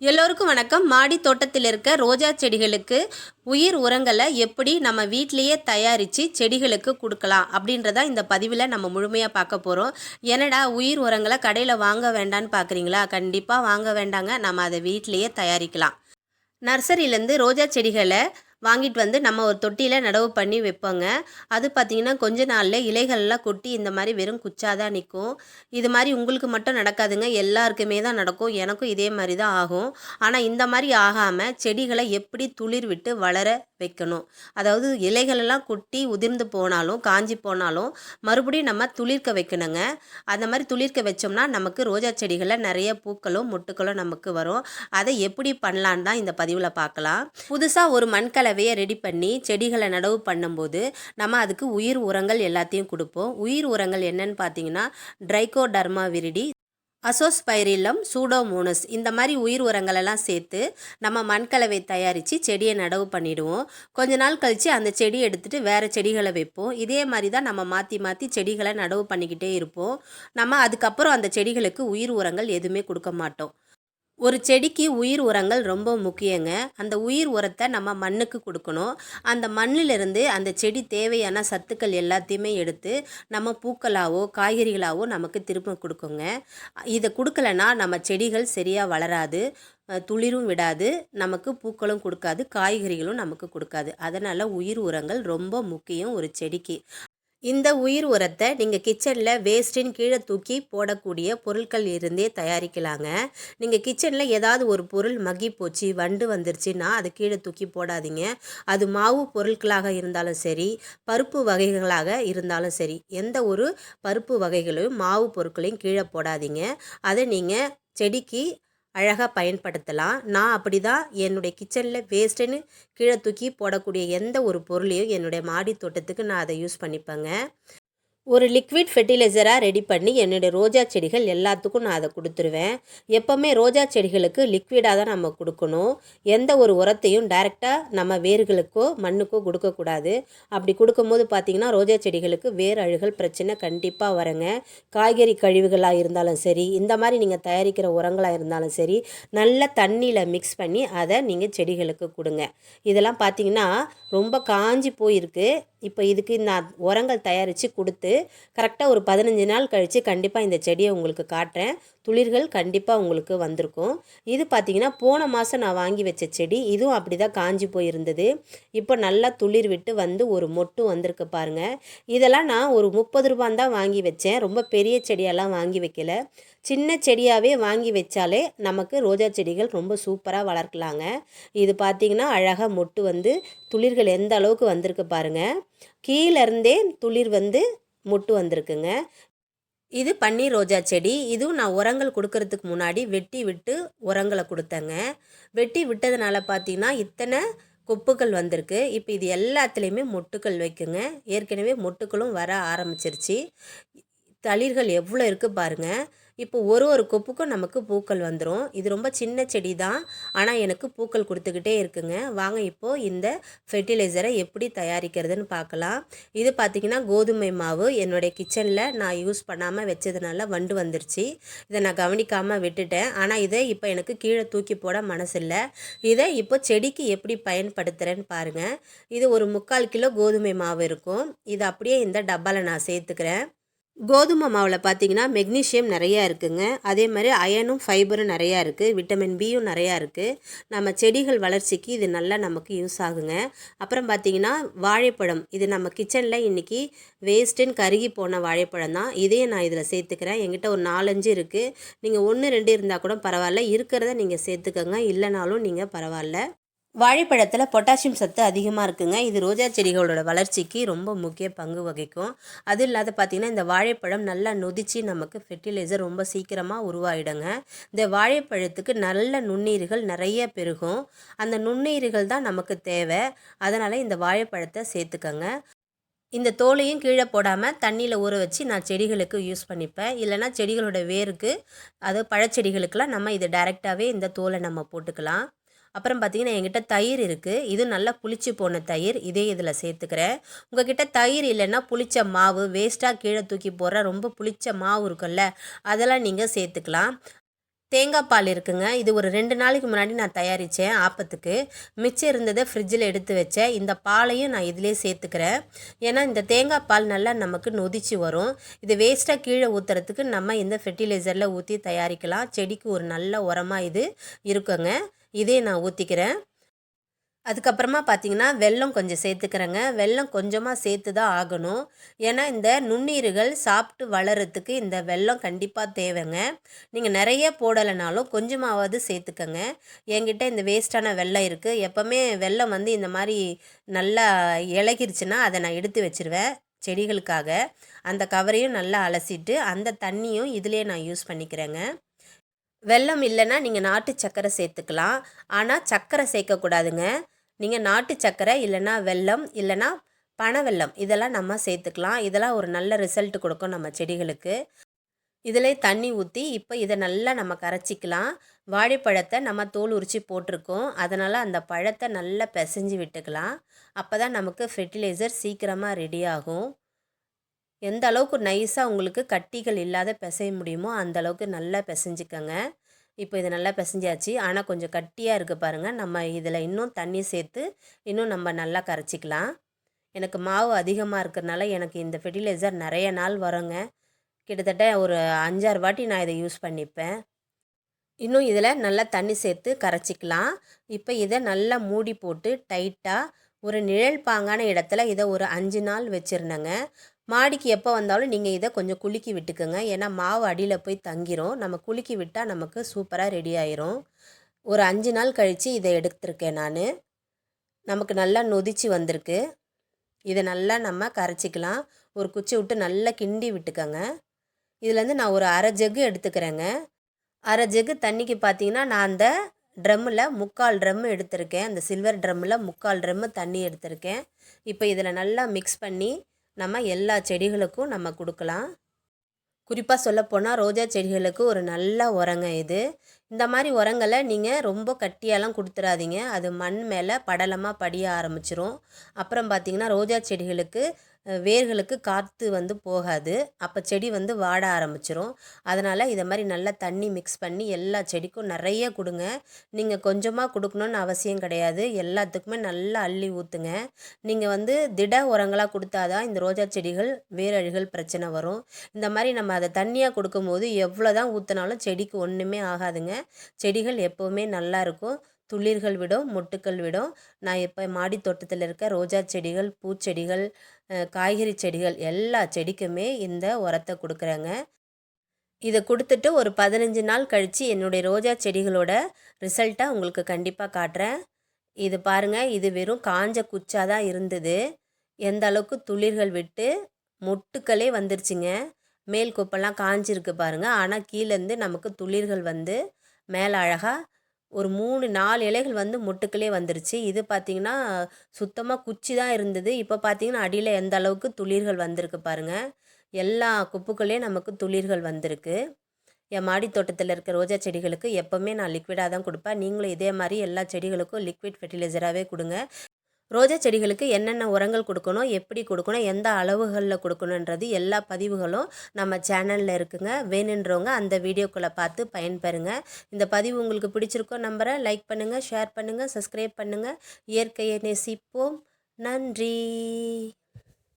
எல்லோருக்கும் வணக்கம். மாடி தோட்டத்தில் இருக்க ரோஜா செடிகளுக்கு உயிர் உரங்களை எப்படி நம்ம வீட்டிலையே தயாரித்து செடிகளுக்கு கொடுக்கலாம் அப்படின்றத இந்த பதிவில் நம்ம முழுமையாக பார்க்க போகிறோம் என்னடா உயிர் உரங்களை கடையில் வாங்க வேண்டான்னு பார்க்குறீங்களா கண்டிப்பாக வாங்க வேண்டாங்க. நம்ம அதை வீட்டிலையே தயாரிக்கலாம். நர்சரியிலேருந்து ரோஜா செடிகளை வாங்கிட்டு வந்து நம்ம ஒரு தொட்டியில் நடவு பண்ணி வைப்போங்க. அது பார்த்திங்கன்னா கொஞ்ச நாளில் இலைகள்லாம் கொட்டி இந்த மாதிரி வெறும் குச்சாதான் நிற்கும் இது மாதிரி உங்களுக்கு மட்டும் நடக்காதுங்க. எல்லாருக்குமே தான் நடக்கும். எனக்கும் இதே மாதிரி தான் ஆகும். ஆனால் இந்த மாதிரி ஆகாமல் செடிகளை எப்படி துளிர் விட்டு வளர வைக்கணும்? அதாவது இலைகளெல்லாம் கொட்டி உதிர்ந்து போனாலும் காஞ்சி போனாலும் மறுபடியும் நம்ம துளிர்க்க வைக்கணுங்க. அந்த மாதிரி துளிர்க்க வச்சோம்னா நமக்கு ரோஜா செடிகளில் நிறைய பூக்களும் மொட்டுக்களும் நமக்கு வரும். அதை எப்படி பண்ணலான்னு தான் இந்த பதிவில் பார்க்கலாம். புதுசாக ஒரு மண்கலை மண்கலவையை ரெடி பண்ணி செடிகளை நடவு பண்ணும்போது நம்ம அதுக்கு உயிர் உரங்கள் எல்லாத்தையும் கொடுப்போம். உயிர் உரங்கள் என்னன்னு பார்த்தீங்கன்னா ட்ரைகோடர்மா விரிடி அசோஸ்பைரிலம் சூடோமோனஸ் இந்த மாதிரி உயிர் உரங்களெல்லாம் சேர்த்து நம்ம மண்கலவை தயாரித்து செடியை நடவு பண்ணிவிடுவோம் கொஞ்ச நாள் கழித்து அந்த செடியை எடுத்துகிட்டு வேறு செடிகளை வைப்போம். இதே மாதிரி தான் நம்ம மாற்றி மாற்றி செடிகளை நடவு பண்ணிக்கிட்டே இருப்போம். நம்ம அதுக்கப்புறம் அந்த செடிகளுக்கு உயிர் உரங்கள் எதுவுமே கொடுக்க மாட்டோம். ஒரு செடிக்கு உயிர் உரங்கள் ரொம்ப முக்கியங்க. அந்த உயிர் உரத்தை நம்ம மண்ணுக்கு கொடுக்கணும். அந்த மண்ணிலிருந்து அந்த செடி தேவையான சத்துக்கள் எல்லாத்தையுமே எடுத்து நம்ம பூக்களாவோ காய்கறிகளாவோ நமக்கு திரும்ப கொடுக்குங்க. இதை கொடுக்கலன்னா நம்ம செடிகள் சரியாக வளராது துளிரும் விடாது நமக்கு பூக்களும் கொடுக்காது காய்கறிகளும் நமக்கு கொடுக்காது. அதனால் உயிர் உரங்கள் ரொம்ப முக்கியம் ஒரு செடிக்கு. இந்த உயிர் உரத்தை நீங்கள் கிச்சனில் வேஸ்ட்டின் கீழே தூக்கி போடக்கூடிய பொருட்கள் இருந்தே தயாரிக்கலாங்க. நீங்கள் கிச்சனில் ஏதாவது ஒரு பொருள் மக்கி போச்சு வண்டு வந்துருச்சுன்னா அதை கீழே தூக்கி போடாதீங்க. அது மாவு பொருட்களாக இருந்தாலும் சரி பருப்பு வகைகளாக இருந்தாலும் சரி எந்த ஒரு பருப்பு வகைகளையும் மாவு பொருட்களையும் கீழே போடாதீங்க. அதை நீங்கள் செடிக்கு அழகாக பயன்படுத்தலாம். நான் அப்படி தான் என்னுடைய கிச்சனில் வேஸ்ட்டுன்னு கீழே தூக்கி போடக்கூடிய எந்த ஒரு பொருளையும் என்னுடைய மாடி தோட்டத்துக்கு நான் அதை யூஸ் பண்ணிப்பேங்க. ஒரு லிக்விட் ஃபெர்டிலைசராக ரெடி பண்ணி என்னுடைய ரோஜா செடிகள் எல்லாத்துக்கும் நான் அதை கொடுத்துருவேன். எப்போவுமே ரோஜா செடிகளுக்கு லிக்விடாக தான் நம்ம கொடுக்கணும். எந்த ஒரு உரத்தையும் டைரெக்டாக நம்ம வேர்களுக்கோ மண்ணுக்கோ கொடுக்கக்கூடாது. அப்படி கொடுக்கும்போது பார்த்திங்கன்னா ரோஜா செடிகளுக்கு வேர் அழுகல் பிரச்சனை கண்டிப்பாக வருங்க. காய்கறி கழிவுகளாக இருந்தாலும் சரி இந்த மாதிரி நீங்கள் தயாரிக்கிற உரங்களாக இருந்தாலும் சரி நல்ல தண்ணியில் மிக்ஸ் பண்ணி அதை நீங்கள் செடிகளுக்கு கொடுங்க. இதெல்லாம் பார்த்திங்கன்னா ரொம்ப காஞ்சி போயிருக்கு. இப்போ இதுக்கு நான் உரங்கள் தயாரித்து கொடுத்து கரெக்டாக ஒரு பதினஞ்சு நாள் கழித்து கண்டிப்பாக இந்த செடியை உங்களுக்கு காட்டுறேன். துளிர்கள் கண்டிப்பாக உங்களுக்கு வந்திருக்கும். இது பார்த்திங்கன்னா போன மாதம் நான் வாங்கி வச்ச செடி. இதுவும் அப்படி தான் காஞ்சி போயிருந்தது. இப்போ நல்லா துளிர் விட்டு வந்து ஒரு மொட்டு வந்திருக்கு பாருங்கள் இதெல்லாம் நான் ஒரு முப்பது ரூபான் தான் வாங்கி வச்சேன். ரொம்ப பெரிய செடியெல்லாம் வாங்கி வைக்கல. சின்ன செடியாகவே வாங்கி வச்சாலே நமக்கு ரோஜா செடிகள் ரொம்ப சூப்பராக வளர்க்கலாங்க. இது பார்த்திங்கன்னா அழகாக மொட்டு வந்து துளிர்கள் எந்த அளவுக்கு வந்திருக்கு பாருங்கள் கீழேருந்தே துளிர் வந்து மொட்டு வந்திருக்குங்க. இது பன்னீர் ரோஜா செடி. இதுவும் நான் உரங்கள் கொடுக்கறதுக்கு முன்னாடி வெட்டி விட்டு உரங்களை கொடுத்தேங்க. வெட்டி விட்டதுனால பார்த்தீங்கன்னா இத்தனை கொப்புகள் வந்திருக்கு. இப்போ இது எல்லாத்துலேயுமே மொட்டுக்கள் வைக்குங்க. ஏற்கனவே மொட்டுக்களும் வர ஆரம்பிச்சிருச்சு. தளிர்கள் எவ்வளோ இருக்குது பாருங்கள் இப்போ ஒரு ஒரு கொப்புக்கும் நமக்கு பூக்கள் வந்துடும் இது ரொம்ப சின்ன செடி தான் ஆனால் எனக்கு பூக்கள் கொடுத்துக்கிட்டே இருக்குங்க. வாங்க இப்போது இந்த ஃபெர்டிலைசரை எப்படி தயாரிக்கிறதுன்னு பார்க்கலாம். இது பார்த்திங்கன்னா கோதுமை மாவு என்னுடைய கிச்சனில் நான் யூஸ் பண்ணாமல் வச்சதுனால வண்டு வந்துருச்சு. இதை நான் கவனிக்காமல் விட்டுட்டேன். ஆனால் இதை இப்போ எனக்கு கீழே தூக்கி போட மனசில்லை. இதை இப்போ செடிக்கு எப்படி பயன்படுத்துகிறேன்னு பாருங்கள் இது ஒரு முக்கால் கிலோ கோதுமை மாவு இருக்கும். இதை அப்படியே இந்த டப்பாவில் நான் சேர்த்துக்கிறேன். கோதுமை மாவில் பார்த்தீங்கன்னா மெக்னீஷியம் நிறையா இருக்குங்க. அதே மாதிரி அயனும் ஃபைபரும் நிறையா இருக்குது விட்டமின் பியும் நிறையா இருக்குது நம்ம செடிகள் வளர்ச்சிக்கு இது நல்லா நமக்கு யூஸ் ஆகுங்க. அப்புறம் பார்த்தீங்கன்னா வாழைப்பழம். இது நம்ம கிச்சனில் இன்றைக்கி வேஸ்ட்டுன்னு கருகி போன வாழைப்பழம் தான். இதையும் நான் இதில் சேர்த்துக்கிறேன். எங்கிட்ட ஒரு நாலஞ்சு இருக்குது நீங்கள் ஒன்று ரெண்டு இருந்தால் கூட பரவாயில்ல. இருக்கிறத நீங்கள் சேர்த்துக்கோங்க. இல்லைனாலும் நீங்கள் பரவாயில்ல. வாழைப்பழத்தில் பொட்டாசியம் சத்து அதிகமாக இருக்குங்க. இது ரோஜா செடிகளோட வளர்ச்சிக்கு ரொம்ப முக்கிய பங்கு வகிக்கும். அதுவும் இல்லாத பார்த்திங்கன்னா இந்த வாழைப்பழம் நல்லா நொதிச்சு நமக்கு ஃபெர்டிலைசர் ரொம்ப சீக்கிரமாக உருவாயிடுங்க. இந்த வாழைப்பழத்துக்கு நல்ல நுண்ணீர்கள் நிறைய பெருகும். அந்த நுண்ணீர்கள் தான் நமக்கு தேவை. அதனால் இந்த வாழைப்பழத்தை சேர்த்துக்கங்க. இந்த தோலையும் கீழே போடாமல் தண்ணியில் ஊற வச்சு நான் செடிகளுக்கு யூஸ் பண்ணிப்பேன். இல்லைனா செடிகளோட வேருக்கு அது பழச்செடிகளுக்கெல்லாம் நம்ம இதை டைரெக்டாகவே இந்த தோலை நம்ம போட்டுக்கலாம். அப்புறம் பார்த்திங்கன்னா என்கிட்ட தயிர் இருக்குது இது நல்லா புளிச்சு போன தயிர். இதே இதில் சேர்த்துக்கிறேன். உங்ககிட்ட தயிர் இல்லைன்னா புளிச்ச மாவு வேஸ்ட்டாக கீழே தூக்கி போடுற ரொம்ப புளிச்ச மாவு இருக்குல்ல அதெல்லாம் நீங்கள் சேர்த்துக்கலாம். தேங்காய் பால் இருக்குங்க. இது ஒரு ரெண்டு நாளைக்கு முன்னாடி நான் தயாரித்தேன் ஆப்பத்துக்கு. மிச்சம் இருந்ததை ஃப்ரிட்ஜில் எடுத்து வச்சேன். இந்த பாலையும் நான் இதிலே சேர்த்துக்கிறேன். ஏன்னா இந்த தேங்காய் பால் நல்லா நமக்கு நொதிச்சு வரும். இது வேஸ்ட்டாக கீழே ஊற்றுறதுக்கு நம்ம இந்த ஃபெர்டிலைசரில் ஊற்றி தயாரிக்கலாம். செடிக்கு ஒரு நல்ல உரமாக இது இருக்குங்க. இதே நான் ஊற்றிக்கிறேன் அதுக்கப்புறமா பார்த்தீங்கன்னா வெல்லம் கொஞ்சம் சேர்த்துக்கிறேங்க. வெல்லம் கொஞ்சமாக சேர்த்து தான் ஆகணும். ஏன்னா இந்த நுண்ணீர்கள் சாப்பிட்டு வளர்கிறதுக்கு இந்த வெல்லம் கண்டிப்பாக தேவைங்க. நீங்கள் நிறைய போடலைனாலும் கொஞ்சமாவது சேர்த்துக்கங்க. என்கிட்ட இந்த வேஸ்ட்டான வெல்லம் இருக்குது எப்போவுமே வெல்லம் வந்து இந்த மாதிரி நல்லா இலகிருச்சுன்னா அதை நான் எடுத்து வச்சுருவேன் செடிகளுக்காக. அந்த கவரையும் நல்லா அலசிட்டு அந்த தண்ணியும் இதிலே நான் யூஸ் பண்ணிக்கிறேங்க. வெல்லம் இல்லைன்னா நீங்கள் நாட்டு சர்க்கரை சேர்த்துக்கலாம். ஆனால் சர்க்கரை சேர்க்கக்கூடாதுங்க. நீங்கள் நாட்டு சர்க்கரை இல்லைன்னா வெல்லம் இல்லைன்னா பனை வெல்லம் இதெல்லாம் நம்ம சேர்த்துக்கலாம். இதெல்லாம் ஒரு நல்ல ரிசல்ட் கொடுக்கும் நம்ம செடிகளுக்கு. இதிலே தண்ணி ஊற்றி இப்போ இதை நல்லா நம்ம கரைச்சிக்கலாம். வாழைப்பழத்தை நம்ம தோல் உரித்து போட்டிருக்கோம். அதனால் அந்த பழத்தை நல்லா பிசைஞ்சு விட்டுக்கலாம். அப்போ தான் நமக்கு ஃபெர்டிலைசர் சீக்கிரமாக ரெடி ஆகும். எந்த அளவுக்கு நைஸாக உங்களுக்கு கட்டிகள் இல்லாத பிசைய முடியுமோ அந்த அளவுக்கு நல்லா பிசைஞ்சிக்கங்க. இப்போ இது நல்லா பிசைஞ்சாச்சு. ஆனால் கொஞ்சம் கட்டியாக இருக்குது பாருங்கள் நம்ம இதில் இன்னும் தண்ணி சேர்த்து இன்னும் நம்ம நல்லா கரைச்சிக்கலாம். எனக்கு மாவு அதிகமாக இருக்கிறதுனால எனக்கு இந்த ஃபெர்டிலைசர் நிறைய நாள் வருங்க. கிட்டத்தட்ட ஒரு அஞ்சாறு வாட்டி நான் இதை யூஸ் பண்ணிப்பேன். இன்னும் இதில் நல்லா தண்ணி சேர்த்து கரைச்சிக்கலாம். இப்போ இதை நல்லா மூடி போட்டு டைட்டாக ஒரு நிழல் பாங்கான இடத்துல இதை ஒரு அஞ்சு நாள் வச்சுருந்தேங்க. மாடிக்கு எப்போ வந்தாலும் நீங்கள் இதை கொஞ்சம் குலுக்கி விட்டுக்கோங்க. ஏன்னா மாவு அடியில் போய் தங்கிரும். நம்ம குலுக்கி விட்டால் நமக்கு சூப்பராக ரெடி ஆயிரும். ஒரு அஞ்சு நாள் கழித்து இதை எடுத்திருக்கேன் நான். நமக்கு நல்லா நொதிச்சு வந்திருக்கு. இதை நல்லா நம்ம கரைச்சிக்கலாம். ஒரு குச்சி விட்டு நல்லா கிண்டி விட்டுக்கோங்க. இதுலேருந்து நான் ஒரு அரை ஜெகு எடுத்துக்கிறேங்க. அரை ஜெகு தண்ணிக்கு பார்த்தீங்கன்னா நான் அந்த ட்ரம்மில் முக்கால் ட்ரம்மு எடுத்திருக்கேன். அந்த சில்வர் ட்ரம்மில் முக்கால் ட்ரம்மு தண்ணி எடுத்திருக்கேன். இப்போ இதில் நல்லா மிக்ஸ் பண்ணி நம்ம எல்லா செடிகளுக்கும் நம்ம கொடுக்கலாம். குறிப்பாக சொல்லப்போனால் ரோஜா செடிகளுக்கு ஒரு நல்ல உரங்க இது. இந்த மாதிரி உரங்களை நீங்கள் ரொம்ப கட்டியாலாம் கொடுத்துடாதீங்க அது மண் மேலே படலமாக படிய ஆரம்பிச்சிரும். அப்புறம் பார்த்திங்கன்னா ரோஜா செடிகளுக்கு வேர்களுக்கு காற்று வந்து போகாது. அப்போ செடி வந்து வாட ஆரம்பிச்சிரும். அதனால் இதை மாதிரி நல்லா தண்ணி மிக்ஸ் பண்ணி எல்லா செடிக்கும் நிறைய கொடுங்க. நீங்கள் கொஞ்சமாக கொடுக்கணுன்னு அவசியம் கிடையாது. எல்லாத்துக்குமே நல்லா அள்ளி ஊற்றுங்க நீங்கள் வந்து திட உரங்களாக கொடுத்தாதான் இந்த ரோஜா செடிகள் வேரழிகள் பிரச்சனை வரும். இந்த மாதிரி நம்ம அதை தண்ணியாக கொடுக்கும்போது எவ்வளோ தான் ஊற்றினாலும் செடிக்கு ஒன்றுமே ஆகாதுங்க. செடிகள் எப்போவுமே நல்லா இருக்கும். துளிர்கள் விடும் மொட்டுக்கள் விடும். நான் இப்போ மாடி தோட்டத்தில் இருக்க ரோஜா செடிகள் பூச்செடிகள் காய்கறி செடிகள் எல்லா செடிக்குமே இந்த உரத்தை கொடுக்குறேங்க. இதை கொடுத்துட்டு ஒரு பதினஞ்சு நாள் கழித்து என்னுடைய ரோஜா செடிகளோட ரிசல்ட்டை உங்களுக்கு கண்டிப்பாக காட்டுறேன். இது பாருங்கள் இது வெறும் காஞ்ச குச்சாக தான் இருந்தது. எந்த அளவுக்கு துளிர்கள் விட்டு மொட்டுக்களே வந்துருச்சுங்க. மேல் குப்பெல்லாம் காஞ்சிருக்கு பாருங்கள் ஆனால் கீழேருந்து நமக்கு துளிர்கள் வந்து மேலே அழகாக ஒரு மூணு நாலு இலைகள் வந்து மொட்டுக்களே வந்துருச்சு. இது பார்த்திங்கன்னா சுத்தமாக குச்சி தான் இருந்தது. இப்போ பார்த்திங்கன்னா அடியில் எந்த அளவுக்கு துளிர்கள் வந்திருக்கு பாருங்கள் எல்லா குப்புக்களையும் நமக்கு துளிர்கள் வந்திருக்கு. என் மாடி தோட்டத்தில் இருக்க ரோஜா செடிகளுக்கு எப்போவுமே நான் லிக்விடாக தான் கொடுப்பேன். நீங்களும் இதே மாதிரி எல்லா செடிகளுக்கும் லிக்விட் ஃபெர்டிலைசராகவே கொடுங்க. ரோஜா செடிகளுக்கு என்னென்ன உரங்கள் கொடுக்கணும் எப்படி கொடுக்கணும் எந்த அளவுகளில் கொடுக்கணுன்றது எல்லா பதிவுகளும் நம்ம சேனலில் இருக்குங்க. வேணுன்றவங்க அந்த வீடியோக்குள்ளே பார்த்து பயன்பெறுங்க. இந்த பதிவு உங்களுக்கு பிடிச்சிருக்கோ நம்பரை லைக் பண்ணுங்கள் ஷேர் பண்ணுங்கள் சப்ஸ்கிரைப் பண்ணுங்கள் இயற்கையை நேசிப்போம். நன்றி.